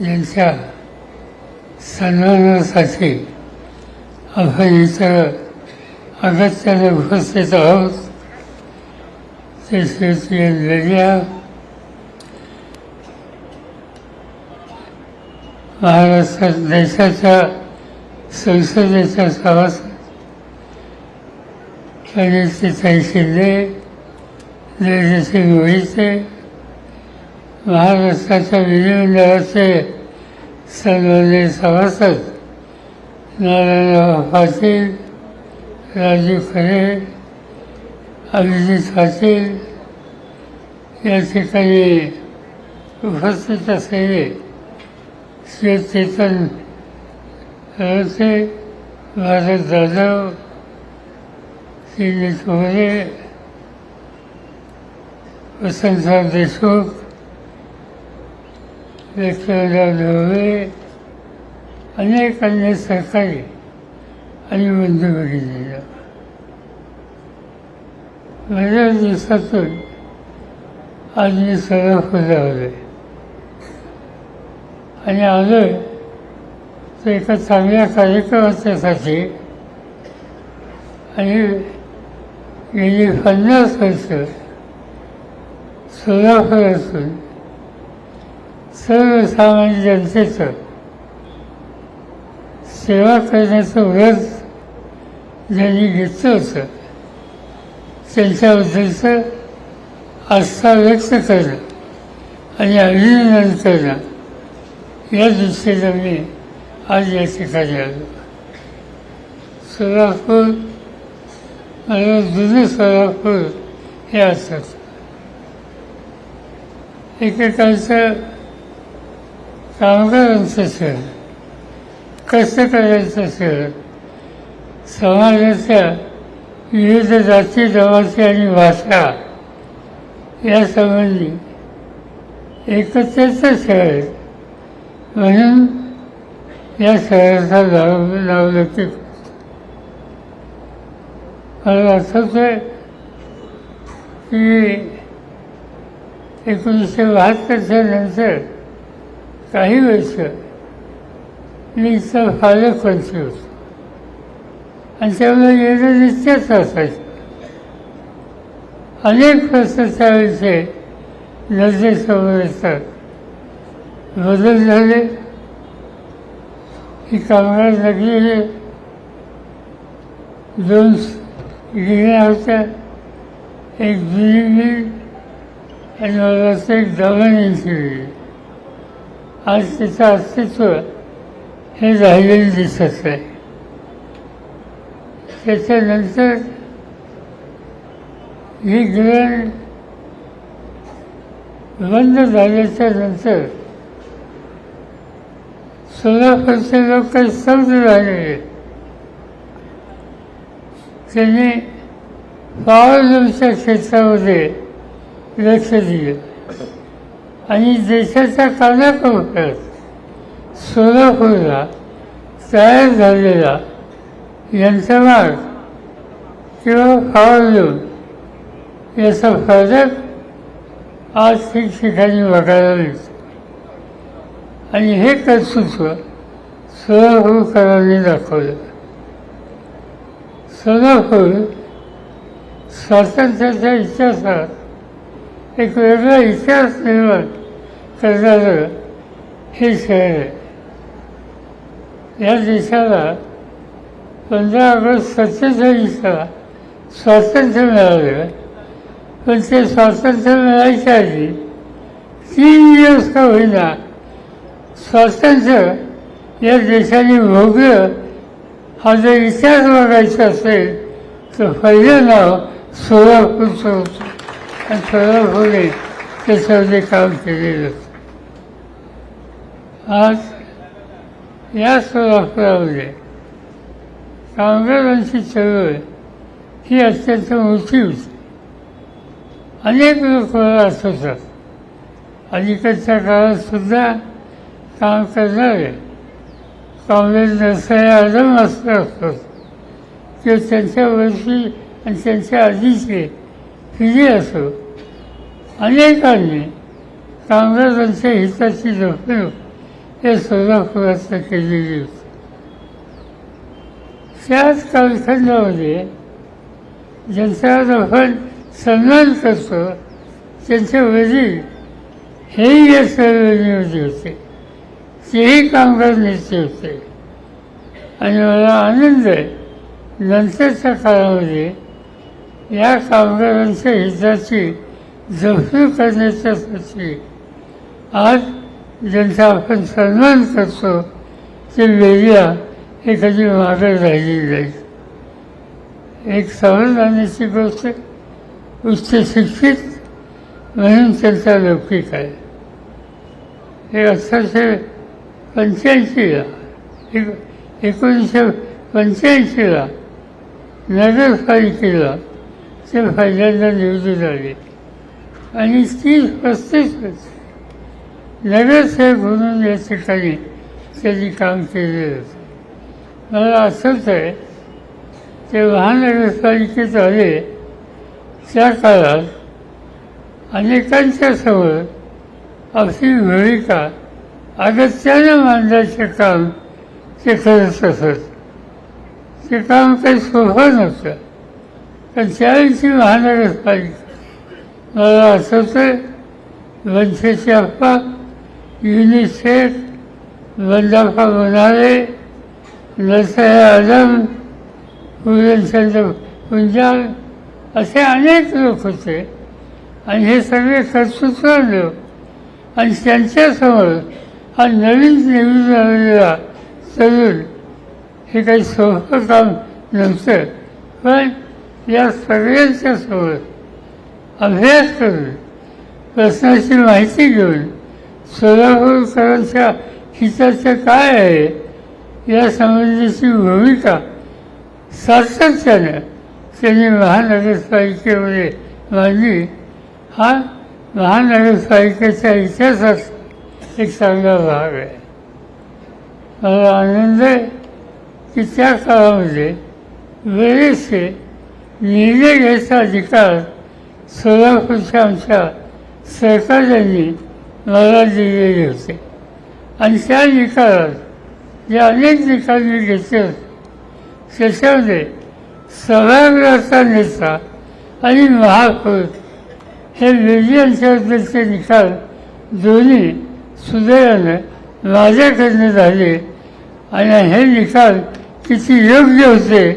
यांच्या सन्मानासाठी आपण इतर अगत्याने उपस्थित आहोत. ते श्री दर्या महाराष्ट्रात देशाच्या संसदेच्या सभासद. प्रणितीताई शिंदे जयसिंग मोहिते महाराष्ट्राच्या विधिमंडळाचे सन्मान्य सभासद नारायणराव पाटील राजू खरे अभिजित पाटील या ठिकाणी उपस्थित असलेले श्री चेतन रथे भारत जाधव श्री मोरे वसंतराव देशमुख विठ्ठलराव ढवळे अनेक अन्य सरकारी आणि बंधू भगिनींना बऱ्याच दिवसातून आज मी सोलापूरला होते आणि आलो तर एका चांगल्या कार्यक्रमाच्यासाठी आणि गेली पन्नास वर्ष सोलापूर असून सर्वसामान्य जनतेचं सेवा करण्याचं व्रत ज्यांनी घेतलं होतं त्यांच्याबद्दलचं आस्था व्यक्त करणं आणि अभिनंदन करणं या दृष्टीनं मी आज या ठिकाणी आलो. सोलापूर मला जुनं सोलापूर हे असत एकेकांचं कामगारांचं शहर कष्टकऱ्यांचं शहर समाजाच्या विविध जाती जमाती आणि भाषा यासंबंधी संबंधी एकत्रेचं शहर म्हणून या शहराचा नाव नावलौकिक मला आठवतं की एकोणीसशे बहात्तरच्या नंतर काही वेळेस मी इथं पालकमंत्री होतो. आणि त्यामुळे येणं निश्चित असायचं. अनेक प्रश्न त्यावेळेचे नजरेसमोर येतात. बदल झाले. ही कामगार लागलेले दोन गिरण्या होत्या. एक जुनी मिल आणि मला एक दमन मिल आज तिचं अस्तित्व हे राहिलेलं दिसत आहे. त्याच्यानंतर ही ग्रहण बंद झाल्याच्यानंतर सोलापूरचे लोक काही स्तब्ध झालेले त्यांनी पावरलूमच्या क्षेत्रामध्ये लक्ष दिलं. आणि देशाच्या कानाकोपऱ्यात सोलापूरला तयार झालेला यंत्रमाग किंवा फावलून याचा फरक आज ठिकठिकाणी बघायला मिळतो. आणि हे कर्तृत्व सोलापूरकरांनी दाखवलं. सोलापूर स्वातंत्र्याच्या इतिहासात एक वेगळा इतिहास निर्माण करणारं हे शहर आहे या देशाला पंधरा ऑगस्ट सत्तेचाळीसला स्वातंत्र्य मिळालं. पण ते स्वातंत्र्य मिळायच्या आधी तीन दिवस का होईना स्वातंत्र्य या देशाने भोगलं. हा जर इतिहास बघायचा असेल तर पहिलं नाव सोलापूरचं होतं. आणि सोलापूरने त्याच्यामध्ये काम केलेलं होतं. आज या सोलापुरामध्ये कामगारांची चळवळ ही अत्यंत मोठी होती अनेक लोक मला अलीकडच्या काळात सुद्धा काम करणारे काँग्रेस नसलेले आदम असले असतात ते त्यांच्यावरची आणि त्यांच्या आधीचे पिढी असो. अनेकांनी कामगारांच्या हिताची जपणूक हे सोलापुरात केलेली होती. त्याच कालखंडामध्ये म्हणजे, ज्यांचा आपण सन्मान करतो त्यांचे वडील हेही या चळवळीमध्ये होते. तेही कामगार नेते होते. आणि मला आनंद आहे नंतरच्या काळामध्ये या कामगारांच्या हिताची जपणूक करण्याच्यासाठी आज ज्यांचा आपण सन्मान करतो ते वेगळ्या. हे कधी मागे राहिली जाईल एक समाधानाची गोष्ट उच्च शिक्षित म्हणून त्यांचा लौकिक आहे. हे अठराशे पंच्याऐंशीला एक एकोणीसशे पंच्याऐंशीला नगरपालिकेला ते पहिल्यांदा निवडून आले. आणि तीस पस्तीस वर्ष लगेच हे म्हणून या ठिकाणी त्यांनी काम केलेलं होतं. मला असंच आहे ते महानगरपालिकेत आले त्या काळात अनेकांच्या समोर आपली भूमिका अगत्यानं मांडायचे काम ते करत असत. ते काम काही सोपं नव्हतं. पण त्यावेळी महानगरपालिका मला आठवतं वंशेची अप्पा युनिसेफ बंदाफा बनाले नसया आजम पूरणचंद्र पुंजाल असे अनेक लोक होते. आणि हे सगळे कर्तृत्व लोक आणि त्यांच्यासमोर हा नवीन निवडून आलेला तरुण हे काही सोपं काम नव्हतं पण या सगळ्यांच्या समोर अभ्यास करून प्रश्नाची माहिती घेऊन सोलापूरकरांच्या हिताचं काय आहे? या संबंधीची भूमिका सातत्यानं त्यांनी महानगरपालिकेमध्ये मांडली. हा महानगरपालिकेच्या इतिहासात एक चांगला भाग आहे. मला आनंद आहे की त्या काळामध्ये बरेचसे निर्णय घ्यायचा अधिकार सोलापूरच्या आमच्या सरकारने मला दिलेले होते आणि त्या निकालात जे अनेक निकाल मी घेतले होते त्याच्यामध्ये सभागृहाचा नेता आणि महापौर हे यांच्याबद्दलचे निकाल दोन्ही सुदैवानं माझ्याकडनं झाले आणि हे निकाल किती योग्य होते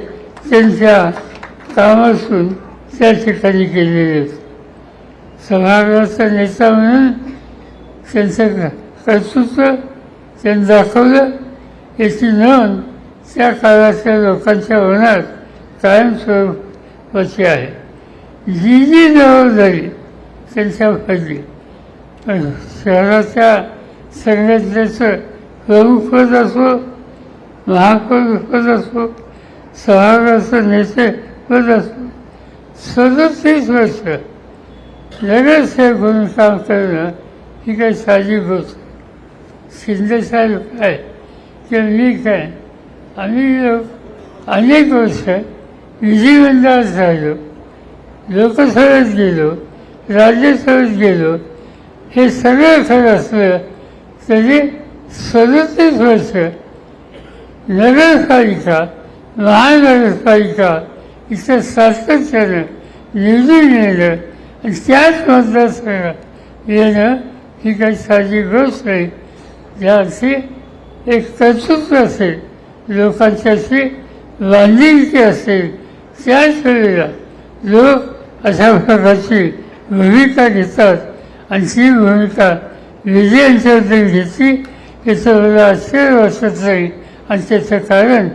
त्यांच्या कामातून त्या ठिकाणी केलेले होते सभागृहाचा नेता म्हणून त्यांचं कर्तृत्व त्यांनी दाखवलं. याची नोंद त्या काळातल्या लोकांच्या मनात कायमस्वरूपाची आहे. जी जी जबाबदारी त्यांच्या पडली पण शहराच्या संघटनेचं प्रमुखपद असो महापौर असो सभागृहाचं नेतेपद असो सदतीस वर्ष नगरसेवक म्हणून काम करणं ही काही साधी गोष्ट शिंदेसाहेब काय? किंवा मी काय आम्ही लोक अनेक वर्ष विधिमंडळात राहिलो लोकसभेत गेलो राज्यसभेत गेलो. हे सगळं खरं असलं तरी सदतीस वर्ष नगरपालिका महानगरपालिका इथं सातत्यानं निवडून येणं आणि त्याच मतदारसंघात येणं ही काही साधी गोष्ट नाही ज्याची एक कर्तृत्व असेल लोकांच्याशी बांधिलकी असेल त्याच वेळेला लोक अशा प्रकारची भूमिका घेतात आणि ती भूमिका विजयांच्याबद्दल घेतली याचं मला आश्चर्य वाटत नाही आणि त्याचं कारण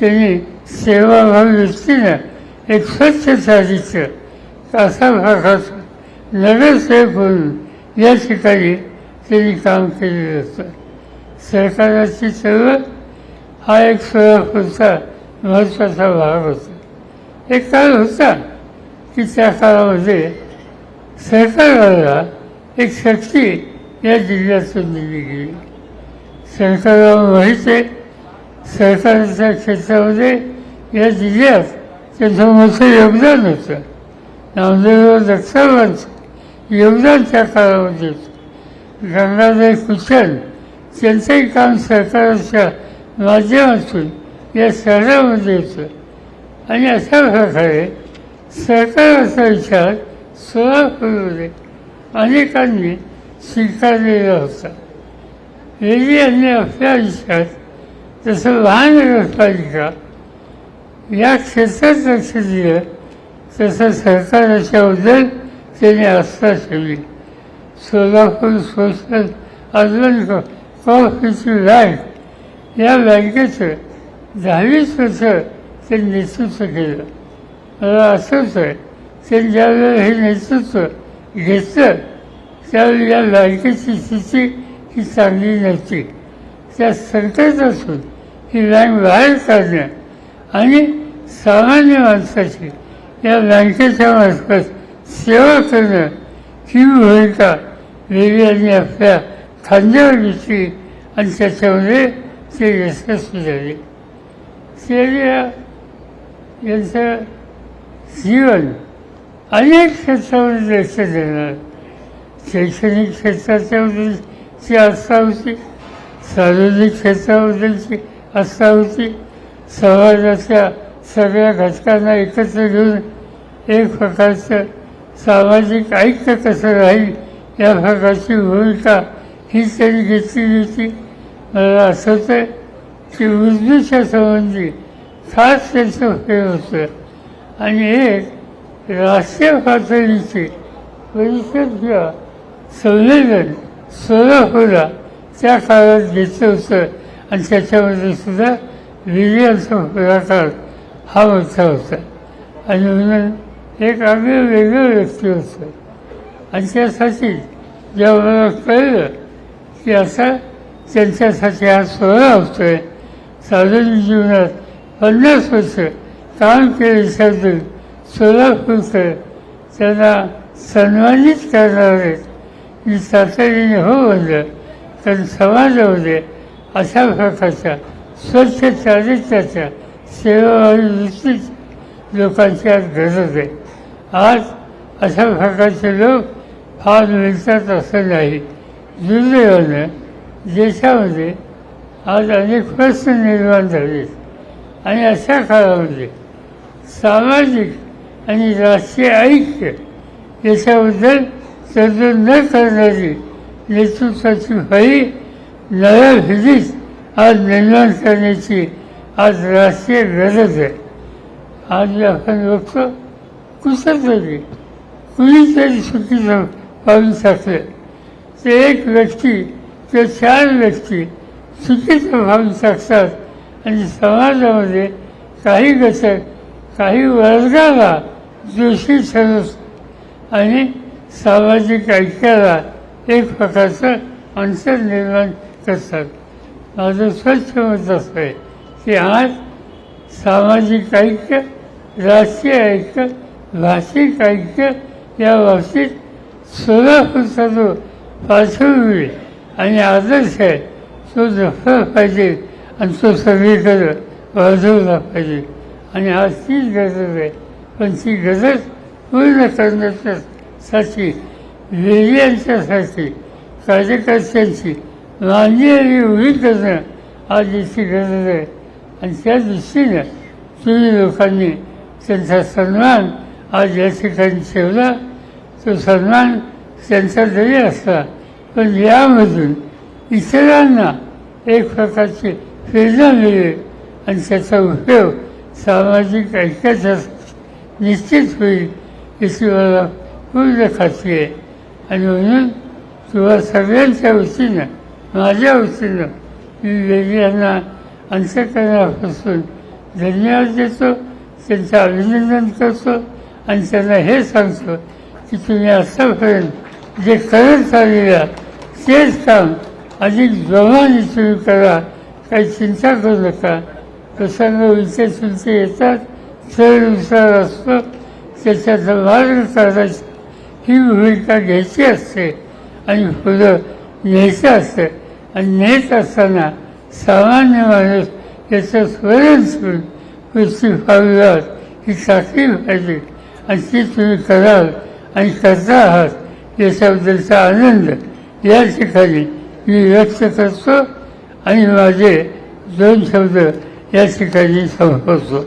त्यांनी सेवाभावी व्यक्तीनं एक स्वच्छ साधीचं असा प्रकारचा नगरसेवक म्हणून या ठिकाणी त्यांनी काम केलेलं असतं. सरकाराची चळवळ हा एक सोलापूरचा महत्त्वाचा भाग होता. एक काळ होता की त्या काळामध्ये सरकारला एक शक्ती या जिल्ह्यातून दिली गेली. सरकारला माहीत आहे सरकारच्या क्षेत्रामध्ये या जिल्ह्यात त्यांचं मोठं योगदान होतं. नामदेव दक्षावांचं योगदान त्या काळामध्ये होतं गंगाधर कुचल त्यांचंही काम सरकाराच्या माध्यमातून या शहरामध्ये होतं. आणि अशा प्रकारे सरकाराचा विचार सोलापूरमध्ये अनेकांनी स्वीकारलेला होता. रेल्वे यांनी आपल्या आयुष्यात जसं महानगरपालिका या क्षेत्रात लक्ष दिलं तसं सरकाराच्याबद्दल त्याने आस्था ठेवली. Solapur social urban cooperative bank या बँकेचं दहावीस वर्ष ते नेतृत्व केलं. मला असंच आहे ते ज्यावेळेला हे नेतृत्व घेतलं त्यावेळी या बँकेची स्थिती ही चांगली नव्हती. त्या संकटातून ही बँक बाहेर काढणं आणि सामान्य माणसाची या बँकेच्या मार्फत सेवा करणं ही भूमिका रेड्डी आपल्या खांद्यावर घेतली आणि त्याच्यामध्ये ते यशस्वी झाले शेरिया यांचं जीवन अनेक क्षेत्रामध्ये लक्ष देणार शैक्षणिक क्षेत्राच्याबद्दलची आस्था होती सार्वजनिक क्षेत्राबद्दलची आस्था होती समाजाच्या सगळ्या घटकांना एकत्र घेऊन एक प्रकारचं सामाजिक ऐक्य कसं राहील? या प्रकारची भूमिका ही त्यांनी घेतलेली होती. मला आठवतं आहे की उर्दूच्या संबंधी खास त्यांचं हे होतं. आणि एक राष्ट्रीय पातळीची परिषद किंवा संमेलन सोलापूरला त्या काळात घेतलं होतं. आणि त्याच्यामध्ये सुद्धा विजयांचा पुढाकार हा मोठा होता. आणि म्हणून एक आम्ही वेगळं व्यक्ती होतं. आणि त्यासाठी जेव्हा कळलं की असा त्यांच्यासाठी हा सोहळा होतो आहे सार्वजनिक जीवनात पन्नास वर्ष काम केल्याच्याबद्दल सोलापूरकर त्यांना सन्मानित करणार आहेत मी तातडीने हो म्हणलं तर समाजामध्ये अशा प्रकारच्या स्वच्छ चारित्र्याच्या सेवा आणि वृत्तीच लोकांची आज गरज आहे. आज अशा प्रकारचे लोक फार मिळतात असं नाही. दुर्दैवानं देशामध्ये आज अनेक प्रश्न निर्माण झाले. आणि अशा काळामध्ये सामाजिक आणि राष्ट्रीय ऐक्य याच्याबद्दल तरतूद न करणारी नेतृत्वाची फळी नव्या भीतीत आज निर्माण करण्याची आज राष्ट्रीय गरज आहे. आज आपण बघतो कुठंतरी कुणीतरी चुकीचं पाऊल टाकलं ते एक व्यक्ती ते चार व्यक्ती चुकीचं पाऊल टाकतात आणि समाजामध्ये काही घटक काही वर्गाला दोषी ठरवत आणि सामाजिक ऐक्याला एक प्रकारचं अंतर निर्माण करतात. माझं स्वच्छ मत असं आहे की आज सामाजिक ऐक्य राष्ट्रीय ऐक्य भाषिक ऐक्य या बाबतीत सोलापूरचा जो पार्श्वभूमी आणि आदर्श आहे तो जपला पाहिजे आणि तो सगळीकडं वाढवला पाहिजे. आणि आज तीच गरज आहे पण ती गरज पूर्ण करण्याच्यासाठी वेगळ्यांच्यासाठी कार्यकर्त्यांची मान्य उभी करणं आज याची गरज आहे. आणि त्या दृष्टीनं तुम्ही लोकांनी त्यांचा सन्मान आज या ठिकाणी ठेवला तो सन्मान त्यांचा जरी असला. पण यामधून इतरांना एक प्रकारची प्रेरणा मिळेल आणि त्याचा उपयोग सामाजिक ऐक्याचा निश्चित होईल याची मला पूर्ण खात्री आहे. आणि म्हणून तुम्हा सगळ्यांच्या वतीनं माझ्या वतीनं मी वेगळ्यांना अंतकरणापासून धन्यवाद देतो त्यांचं अभिनंदन करतो. आणि त्यांना हे सांगतो की तुम्ही आतापर्यंत जे करत आलेल्या तेच काम अधिक जोमाने तुम्ही करा काही चिंता करू नका. प्रसंग विषय चिंते येतात चढ विचार असतो त्याच्यात मार्ग काढायचा. ही भूमिका घ्यायची असते आणि पुढं न्यायचं असतं. आणि नेत असताना सामान्य माणूस याचं स्मरण करून कृषी फावल्यावर ही साखरी पाहिजे. आणि ती तुम्ही कराल. आणि करता आहात याच्याबद्दलचा आनंद. या ठिकाणी मी व्यक्त करतो आणि माझे दोन शब्द या ठिकाणी संपवतो.